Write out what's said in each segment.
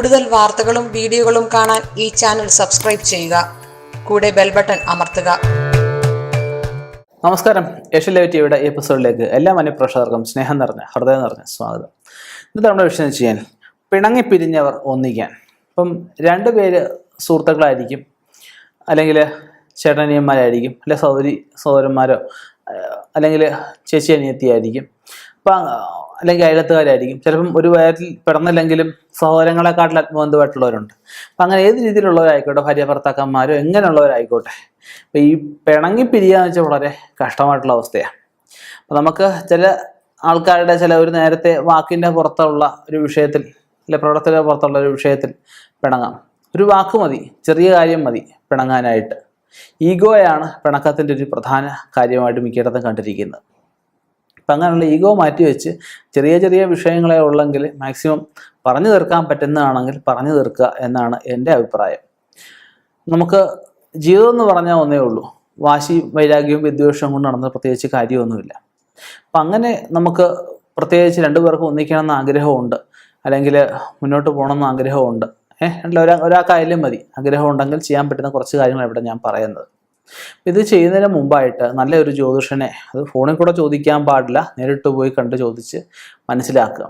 കൂടുതൽ വാർത്തകളും വീഡിയോകളും കാണാൻ ഈ ചാനൽ സബ്സ്ക്രൈബ് ചെയ്യുക. കൂടെ ബെൽ ബട്ടൺ അമർത്തുക. നമസ്കാരം. ഏഷ്യൻ ലൈവ് ടിവിയുടെ എപ്പിസോഡിലേക്ക് എല്ലാ മനഃപ്രേക്ഷകർക്കും സ്നേഹം നിറഞ്ഞ ഹൃദയം നിറഞ്ഞ സ്വാഗതം. ഇന്നത്തെ നമ്മുടെ വിഷയം ചെയ്യാൻ പിണങ്ങി പിരിഞ്ഞവർ ഒന്നിക്കാൻ. ഇപ്പം രണ്ടുപേര് സുഹൃത്തുക്കളായിരിക്കും അല്ലെങ്കിൽ ചേട്ടനിയന്മാരായിരിക്കും അല്ലെ സഹോദരി സഹോദരന്മാരോ അല്ലെങ്കിൽ ചേച്ചി അനിയത്തിയായിരിക്കും. അപ്പം അല്ലെങ്കിൽ അയലത്തുകാരായിരിക്കും ചിലപ്പം ഒരു വയറ്റിൽ പിറന്നില്ലെങ്കിലും സഹോദരങ്ങളെക്കാട്ടിൽ ആത്മബന്ധമായിട്ടുള്ളവരുണ്ട്. അപ്പം അങ്ങനെ ഏത് രീതിയിലുള്ളവരായിക്കോട്ടെ ഭാര്യ ഭർത്താക്കന്മാരോ എങ്ങനെയുള്ളവരായിക്കോട്ടെ അപ്പം ഈ പിണങ്ങി പിരിയാന്ന് വെച്ചാൽ വളരെ കഷ്ടമായിട്ടുള്ള അവസ്ഥയാണ്. അപ്പം നമുക്ക് ചില ആൾക്കാരുടെ ചില ഒരു നേരത്തെ വാക്കിന്റെ പുറത്തുള്ള ഒരു വിഷയത്തിൽ അല്ലെ പ്രവർത്തന പുറത്തുള്ള ഒരു വിഷയത്തിൽ പിണങ്ങാം. ഒരു വാക്ക് മതി ചെറിയ കാര്യം മതി പിണങ്ങാനായിട്ട്. ഈഗോയാണ് പിണക്കത്തിന്റെ ഒരു പ്രധാന കാര്യമായിട്ട് മിക്കയിടത്തും കണ്ടിരിക്കുന്നത്. അപ്പം അങ്ങനെയുള്ള ഈഗോ മാറ്റി വെച്ച് ചെറിയ ചെറിയ വിഷയങ്ങളെ ഉള്ളെങ്കിൽ മാക്സിമം പറഞ്ഞു തീർക്കാൻ പറ്റുന്നതാണെങ്കിൽ പറഞ്ഞു തീർക്കുക എന്നാണ് എന്റെ അഭിപ്രായം. നമുക്ക് ജീവിതം എന്ന് പറഞ്ഞാൽ ഒന്നേ ഉള്ളൂ. വാശി വൈരാഗ്യവും വിദ്വേഷവും കൊണ്ട് നടന്ന പ്രത്യേകിച്ച് കാര്യമൊന്നുമില്ല. അപ്പം അങ്ങനെ നമുക്ക് പ്രത്യേകിച്ച് രണ്ടു രണ്ടുപേർക്കും ഒന്നിക്കണമെന്ന് ആഗ്രഹമുണ്ട്. അല്ലെങ്കിൽ മുന്നോട്ട് പോകണമെന്ന് ആഗ്രഹമുണ്ട്. ഏഹ് ഒരാ ഒരാൾക്കായാലും മതി. ആഗ്രഹം ഉണ്ടെങ്കിൽ ചെയ്യാൻ പറ്റുന്ന കുറച്ച് കാര്യങ്ങൾ ഇവിടെ ഞാൻ പറയുന്നത്. ഇത് ചെയ്യുന്നതിന് മുമ്പായിട്ട് നല്ലൊരു ജ്യോതിഷനെ അത് ഫോണിൽ കൂടെ ചോദിക്കാൻ പാടില്ല നേരിട്ട് പോയി കണ്ട് ചോദിച്ച് മനസ്സിലാക്കുക.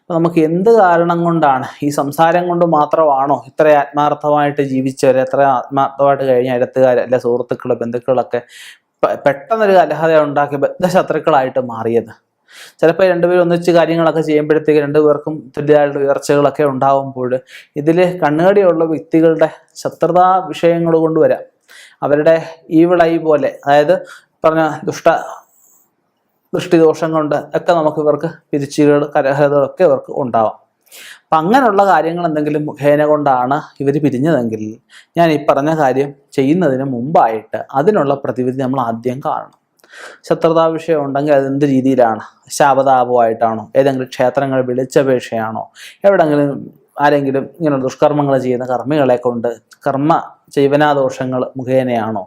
അപ്പോൾ നമുക്ക് എന്ത് കാരണം കൊണ്ടാണ് ഈ സംസാരം കൊണ്ട് മാത്രമാണോ ഇത്ര ആത്മാർത്ഥമായിട്ട് ജീവിച്ചവർ എത്ര ആത്മാർത്ഥമായിട്ട് കഴിഞ്ഞ അടുത്തുകാർ അല്ലെ സുഹൃത്തുക്കൾ ബന്ധുക്കളൊക്കെ പെട്ടെന്നൊരു കലഹത ഉണ്ടാക്കി ബദ്ധശത്രുക്കളായിട്ട് മാറിയത്? ചിലപ്പോൾ രണ്ടുപേരും ഒന്നിച്ച് കാര്യങ്ങളൊക്കെ ചെയ്യുമ്പോഴത്തേക്ക് രണ്ടുപേർക്കും തുല്യമായിട്ട് ഉയർച്ചകളൊക്കെ ഉണ്ടാകുമ്പോൾ ഇതിൽ കണ്ണുകടിയുള്ള വ്യക്തികളുടെ ശത്രുതാ വിഷയങ്ങൾ കൊണ്ട് വരാം. അവരുടെ ഈവിളൈ പോലെ അതായത് പറഞ്ഞ ദുഷ്ട ദൃഷ്ടിദോഷം കൊണ്ട് ഒക്കെ നമുക്ക് ഇവർക്ക് പിരിച്ചുകൾ കരഹതകളൊക്കെ ഇവർക്ക് ഉണ്ടാവാം. അപ്പം അങ്ങനെയുള്ള കാര്യങ്ങൾ എന്തെങ്കിലും മുഖേന കൊണ്ടാണ് ഇവർ പിരിഞ്ഞതെങ്കിൽ ഞാൻ ഈ പറഞ്ഞ കാര്യം ചെയ്യുന്നതിന് മുമ്പായിട്ട് അതിനുള്ള പ്രതിവിധി നമ്മൾ ആദ്യം കാണണം. ശത്രുതാ വിഷയം ഉണ്ടെങ്കിൽ അത് എന്ത് രീതിയിലാണ്? ശാപതാപമായിട്ടാണോ? ഏതെങ്കിലും ക്ഷേത്രങ്ങൾ വിളിച്ചപേക്ഷയാണോ? എവിടെങ്കിലും ആരെങ്കിലും ഇങ്ങനെ ദുഷ്കർമ്മങ്ങൾ ചെയ്യുന്ന കർമ്മികളെ കൊണ്ട് കർമ്മ ജീവനാദോഷങ്ങൾ മുഖേനയാണോ?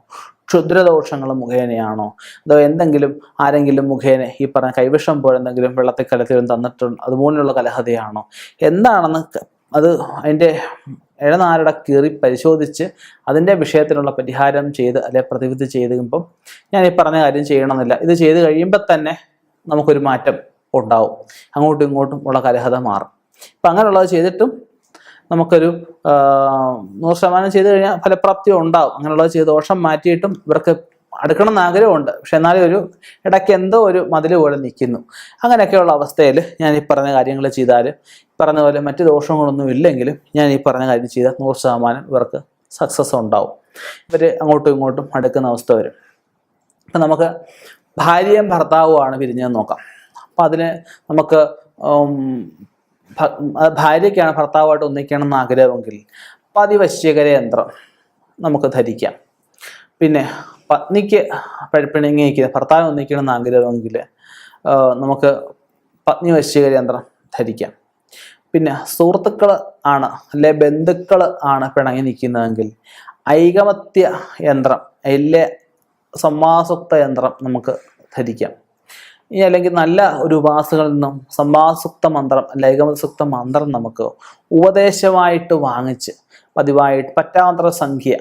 ക്ഷുദ്രദോഷങ്ങൾ മുഖേനയാണോ? അതോ എന്തെങ്കിലും ആരെങ്കിലും മുഖേന ഈ പറഞ്ഞ കൈവിഷം പോലെ എന്തെങ്കിലും വെള്ളത്തിൽ കലത്തിലും തന്നിട്ടുണ്ട് അതുപോലുള്ള കലഹതയാണോ? എന്താണെന്ന് അത് അതിന്റെ ഇഴനാരുടെ കീറി പരിശോധിച്ച് അതിന്റെ വിഷയത്തിനുള്ള പരിഹാരം ചെയ്ത് അല്ലെ പ്രതിവിധി ചെയ്തുമ്പം ഞാൻ ഈ പറഞ്ഞ കാര്യം ചെയ്യണമെന്നില്ല. ഇത് ചെയ്ത് കഴിയുമ്പോൾ തന്നെ നമുക്കൊരു മാറ്റം ഉണ്ടാവും. അങ്ങോട്ടും ഇങ്ങോട്ടും ഉള്ള കലഹത മാറും. അപ്പം അങ്ങനെയുള്ളത് ചെയ്തിട്ടും നമുക്കൊരു നൂറ് ശതമാനം ചെയ്ത് കഴിഞ്ഞാൽ ഫലപ്രാപ്തി ഉണ്ടാവും. അങ്ങനെയുള്ളത് ചെയ്ത് ദോഷം മാറ്റിയിട്ടും ഇവർക്ക് അടുക്കണം എന്ന് ആഗ്രഹമുണ്ട്. പക്ഷെ എന്നാലും ഒരു ഇടയ്ക്ക് എന്തോ ഒരു മതിൽ പോലെ നിൽക്കുന്നു. അങ്ങനെയൊക്കെയുള്ള അവസ്ഥയിൽ ഞാൻ ഈ പറഞ്ഞ കാര്യങ്ങൾ ചെയ്താൽ പറഞ്ഞ പോലെ മറ്റു ദോഷങ്ങളൊന്നും ഇല്ലെങ്കിലും ഞാൻ ഈ പറഞ്ഞ കാര്യം ചെയ്താൽ നൂറ് ശതമാനം ഇവർക്ക് സക്സസ് ഉണ്ടാവും. ഇവർ അങ്ങോട്ടും ഇങ്ങോട്ടും അടുക്കുന്ന അവസ്ഥ വരും. അപ്പം നമുക്ക് ഭാര്യയും ഭർത്താവുമാണ് പിരിഞ്ഞതെന്ന് നോക്കാം. അപ്പം അതിന് നമുക്ക് ഭാര്യയ്ക്കാണ് ഭർത്താവുമായിട്ട് ഒന്നിക്കണം എന്ന് ആഗ്രഹമെങ്കിൽ പതിവശ്യകര യന്ത്രം നമുക്ക് ധരിക്കാം. പിന്നെ പത്നിക്ക് പിണങ്ങിയിരിക്കുന്ന ഭർത്താവ് ഒന്നിക്കണം എന്ന് ആഗ്രഹമെങ്കിൽ നമുക്ക് പത്നി വശീകര യന്ത്രം ധരിക്കാം. പിന്നെ സുഹൃത്തുക്കൾ ആണ് അല്ലെ ബന്ധുക്കൾ ആണ് പിണങ്ങി നിൽക്കുന്നതെങ്കിൽ ഐകമത്യ യന്ത്രം അല്ലെ സമ്മാസുക്ത യന്ത്രം നമുക്ക് ധരിക്കാം. ഇനി അല്ലെങ്കിൽ നല്ല ഒരു ഉപാസകളിൽ നിന്നും സംവാസുക്ത മന്ത്രം ലൈകമസുക്ത മന്ത്രം നമുക്ക് ഉപദേശമായിട്ട് വാങ്ങിച്ച് പതിവായിട്ട് പറ്റാത്ര സംഖ്യ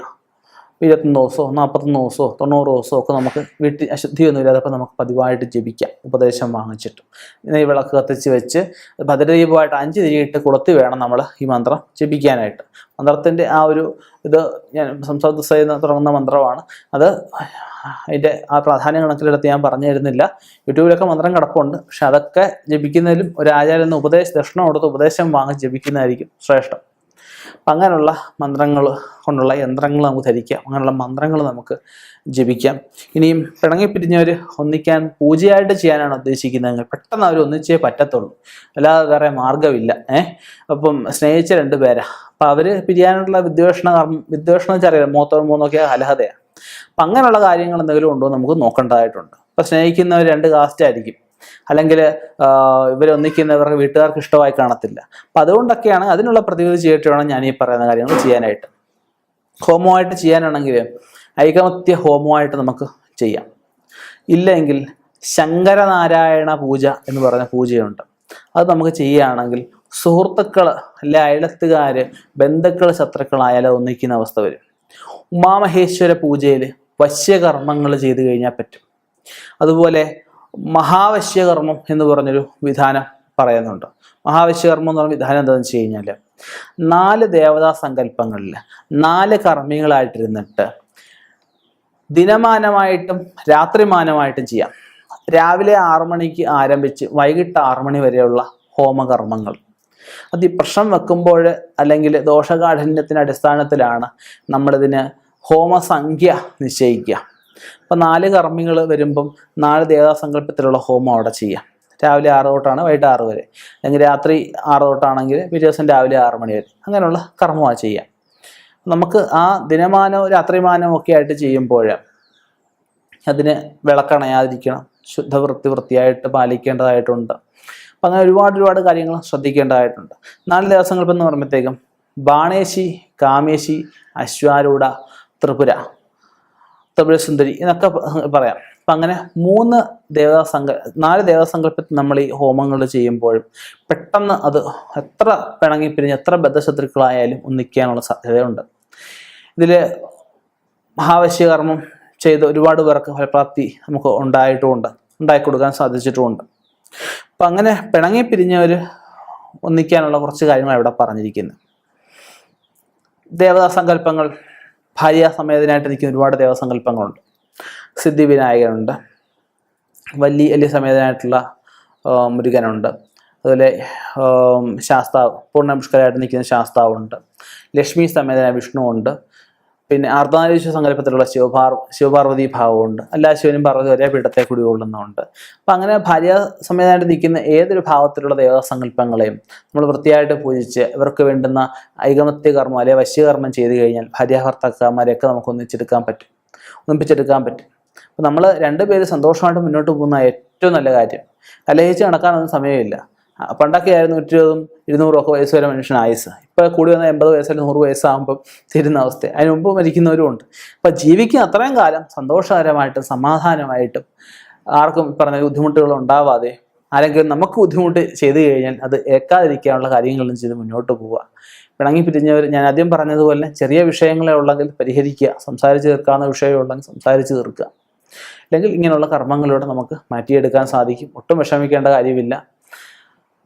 ഇരുപത്തൊന്ന് ദിവസമോ നാൽപ്പത്തൊന്ന് ദിവസമോ തൊണ്ണൂറ് ദിവസമോ ഒക്കെ നമുക്ക് വീട്ടിൽ അശുദ്ധിയൊന്നും ഇല്ലാതെ നമുക്ക് പതിവായിട്ട് ജപിക്കാം ഉപദേശം വാങ്ങിച്ചിട്ട്. ഈ വിളക്ക് കത്തിച്ച് വെച്ച് ഭദ്രദീപമായിട്ട് അഞ്ച് തിരിയിട്ട് കൊളുത്തി വേണം നമ്മൾ ഈ മന്ത്രം ജപിക്കാനായിട്ട്. മന്ത്രത്തിന്റെ ആ ഒരു ഇത് ഞാൻ സംസാര ചെയ്യുന്ന തുടങ്ങുന്ന മന്ത്രമാണ്. അത് അതിന്റെ ആ പ്രാധാന്യം കണക്കിലെടുത്ത് ഞാൻ പറഞ്ഞു തരുന്നില്ല. യൂട്യൂബിലൊക്കെ മന്ത്രം കിടപ്പുണ്ട്. പക്ഷെ അതൊക്കെ ജപിക്കുന്നതിലും ഒരു ആചാരം ഉപദേശ ദക്ഷിണം കൊടുത്ത് ഉപദേശം വാങ്ങി ജപിക്കുന്നതായിരിക്കും ശ്രേഷ്ഠം. അങ്ങനെയുള്ള മന്ത്രങ്ങൾ കൊണ്ടുള്ള യന്ത്രങ്ങൾ നമുക്ക് ധരിക്കാം. അങ്ങനെയുള്ള മന്ത്രങ്ങൾ നമുക്ക് ജപിക്കാം. ഇനിയും പിണങ്ങി പിരിഞ്ഞവർ ഒന്നിക്കാൻ പൂജയായിട്ട് ചെയ്യാനാണ് ഉദ്ദേശിക്കുന്നതെങ്കിൽ പെട്ടെന്ന് അവർ ഒന്നിച്ചേ പറ്റത്തുള്ളൂ. അല്ലാതെ വേറെ മാർഗമില്ല ഏഹ് അപ്പം സ്നേഹിച്ച രണ്ട് പേരാ. അപ്പം അവർ പിരിയാനുള്ള വിദ്വേഷണ കർമ്മ വിദ്വേഷണം വെച്ചറിയാം മൂത്തോ മൂന്നൊക്കെ അലഹതയാണ് അപ്പം അങ്ങനെയുള്ള കാര്യങ്ങൾ എന്തെങ്കിലും ഉണ്ടോ നമുക്ക് നോക്കേണ്ടതായിട്ടുണ്ട്. അപ്പം സ്നേഹിക്കുന്നവർ രണ്ട് കാസ്റ്റ് ആയിരിക്കും. അല്ലെങ്കിൽ ഇവരൊന്നിക്കുന്നവർക്ക് വീട്ടുകാർക്ക് ഇഷ്ടമായി കാണത്തില്ല. അപ്പം അതുകൊണ്ടൊക്കെയാണ് അതിനുള്ള പ്രതിവിധി ചെയ്തിട്ട് വേണം ഞാൻ ഈ പറയുന്ന കാര്യങ്ങൾ ചെയ്യാനായിട്ട്. ഹോമമായിട്ട് ചെയ്യാനാണെങ്കിൽ ഐകമത്യ ഹോമമായിട്ട് നമുക്ക് ചെയ്യാം. ഇല്ലെങ്കിൽ ശങ്കരനാരായണ പൂജ എന്ന് പറയുന്ന പൂജയുണ്ട്. അത് നമുക്ക് ചെയ്യുകയാണെങ്കിൽ സുഹൃത്തുക്കൾ അല്ലെ അയലത്തുകാർ ബന്ധുക്കൾ ശത്രുക്കളായാലും ഒന്നിക്കുന്ന അവസ്ഥ വരും. ഉമാമഹേശ്വര പൂജയിൽ വശ്യകർമ്മങ്ങൾ ചെയ്തു കഴിഞ്ഞാൽ പറ്റും. അതുപോലെ മഹാവശ്യകർമ്മം എന്ന് പറഞ്ഞൊരു വിധാനം പറയുന്നുണ്ട്. മഹാവശ്യകർമ്മം എന്ന് പറഞ്ഞ വിധാനം എന്താണെന്ന് വെച്ച് കഴിഞ്ഞാൽ നാല് ദേവതാ സങ്കല്പങ്ങളിൽ നാല് കർമ്മികളായിട്ടിരുന്നിട്ട് ദിനമാനമായിട്ടും രാത്രിമാനമായിട്ടും ചെയ്യാം. രാവിലെ ആറു മണിക്ക് ആരംഭിച്ച് വൈകിട്ട് ആറു മണി വരെയുള്ള ഹോമകർമ്മങ്ങൾ. അത് ഈ പ്രശ്നം വെക്കുമ്പോൾ അല്ലെങ്കിൽ ദോഷകാഠിന്യത്തിന്റെ അടിസ്ഥാനത്തിലാണ് നമ്മളിതിന് ഹോമസംഖ്യ നിശ്ചയിക്കുക. അപ്പം നാല് കർമ്മികൾ വരുമ്പം നാല് ദേവതാസങ്കല്പത്തിലുള്ള ഹോമം അവിടെ ചെയ്യാം. രാവിലെ ആറ് തൊട്ടാണ് വൈകിട്ട് ആറ് വരെ. അല്ലെങ്കിൽ രാത്രി ആറ് തൊട്ടാണെങ്കിൽ പിറ്റേ ദിവസം രാവിലെ ആറ് മണി വരെ. അങ്ങനെയുള്ള കർമ്മമാണ് ചെയ്യാം. നമുക്ക് ആ ദിനമാനവും രാത്രിമാനവും ഒക്കെ ആയിട്ട് ചെയ്യുമ്പോൾ അതിന് വിളക്കണയാതിരിക്കണം. ശുദ്ധവൃത്തി വൃത്തിയായിട്ട് പാലിക്കേണ്ടതായിട്ടുണ്ട്. അപ്പം അങ്ങനെ ഒരുപാട് ഒരുപാട് കാര്യങ്ങൾ ശ്രദ്ധിക്കേണ്ടതായിട്ടുണ്ട്. നാല് ദിവസങ്ങൾ എന്ന് പറയുമ്പോഴത്തേക്കും ബാണേശി കാമേശി അശ്വാരൂഢ ത്രിപുര. ത്രിപുര സുന്ദരി എന്നൊക്കെ പറയാം. അപ്പം അങ്ങനെ മൂന്ന് ദേവതാ സങ്കൽ നാല് ദേവതാസങ്കല്പത്തിൽ നമ്മൾ ഈ ഹോമങ്ങൾ ചെയ്യുമ്പോഴും പെട്ടെന്ന് അത് എത്ര പിണങ്ങിപ്പിരിഞ്ഞ് എത്ര ബദ്ധശത്രുക്കളായാലും ഒന്നിക്കാനുള്ള സാധ്യതയുണ്ട്. ഇതിൽ മഹാവശ്യകർമ്മം ചെയ്ത് ഒരുപാട് പേർക്ക് ഫലപ്രാപ്തി നമുക്ക് ഉണ്ടായിട്ടുമുണ്ട് ഉണ്ടാക്കി കൊടുക്കാൻ സാധിച്ചിട്ടുമുണ്ട്. അപ്പം അങ്ങനെ പിണങ്ങി പിരിഞ്ഞവർ ഒന്നിക്കാനുള്ള കുറച്ച് കാര്യങ്ങൾ ഇവിടെ പറഞ്ഞിരിക്കുന്നത്. ദേവതാസങ്കല്പങ്ങൾ ഭാര്യാസമേതനായിട്ട് നിൽക്കുന്ന ഒരുപാട് ദേവസങ്കല്പങ്ങളുണ്ട്. സിദ്ധി വിനായകനുണ്ട് വലിയ സമേതനായിട്ടുള്ള മുരുകനുണ്ട്. അതുപോലെ ശാസ്താവ് പൂർണ പൂർണപുഷ്കരായിട്ട് നിൽക്കുന്ന ശാസ്താവുണ്ട്. ലക്ഷ്മി സമേതനായ വിഷ്ണുവുണ്ട്. പിന്നെ അർദ്ധനാരീശ്വര സങ്കല്പത്തിലുള്ള ശിവപാർ ശിവപാർവതി ഭാവമുണ്ട്. എല്ലാ ശിവനും പാർവതി ഒരേ പീഠത്തെ കുടികൊള്ളുന്നുണ്ട്. അപ്പം അങ്ങനെ ഭാര്യ സമയത്തായിട്ട് നിൽക്കുന്ന ഏതൊരു ഭാവത്തിലുള്ള ദേവസങ്കല്പങ്ങളെയും നമ്മൾ വൃത്തിയായിട്ട് പൂജിച്ച് ഇവർക്ക് വേണ്ടുന്ന ഐകമത്യ കർമ്മം അല്ലെങ്കിൽ വശ്യകർമ്മം ചെയ്തു കഴിഞ്ഞാൽ ഭാര്യാഭർത്താക്കന്മാരെയൊക്കെ നമുക്ക് ഒന്നിച്ചെടുക്കാൻ പറ്റും. ഒന്നിപ്പിച്ചെടുക്കാൻ പറ്റും. അപ്പം നമ്മൾ രണ്ടുപേര് സന്തോഷമായിട്ട് മുന്നോട്ട് പോകുന്ന ഏറ്റവും നല്ല കാര്യം. കലഹിച്ച് നടക്കാനൊന്നും സമയമില്ല. പണ്ടൊക്കെ ആയിരുന്നു നൂറ്റി ഇരുപതും ഇരുന്നൂറും ഒക്കെ വയസ്സ് വരെ മനുഷ്യൻ ആയുസ് ഇപ്പോൾ കൂടി വന്ന എൺപത് വയസ്സിൽ നൂറ് വയസ്സാകുമ്പം തീരുന്ന അവസ്ഥ അതിന് മുമ്പ് മരിക്കുന്നവരും ഉണ്ട്. അപ്പം ജീവിക്കുന്ന അത്രയും കാലം സന്തോഷകരമായിട്ടും സമാധാനമായിട്ടും ആർക്കും പറഞ്ഞ ബുദ്ധിമുട്ടുകൾ ഉണ്ടാവാതെ ആരെങ്കിലും നമുക്ക് ബുദ്ധിമുട്ട് ചെയ്തു കഴിഞ്ഞാൽ അത് ഏക്കാതിരിക്കാനുള്ള കാര്യങ്ങളും ചെയ്ത് മുന്നോട്ട് പോവുക. പിണങ്ങി പിരിഞ്ഞവർ ഞാൻ ആദ്യം പറഞ്ഞതുപോലെ ചെറിയ വിഷയങ്ങളെ ഉള്ളെങ്കിൽ പരിഹരിക്കുക സംസാരിച്ച് തീർക്കാവുന്ന വിഷയമുള്ളെങ്കിൽ സംസാരിച്ച് തീർക്കുക. അല്ലെങ്കിൽ ഇങ്ങനെയുള്ള കർമ്മങ്ങളിലൂടെ നമുക്ക് മാറ്റിയെടുക്കാൻ സാധിക്കും. ഒട്ടും വിഷമിക്കേണ്ട കാര്യമില്ല.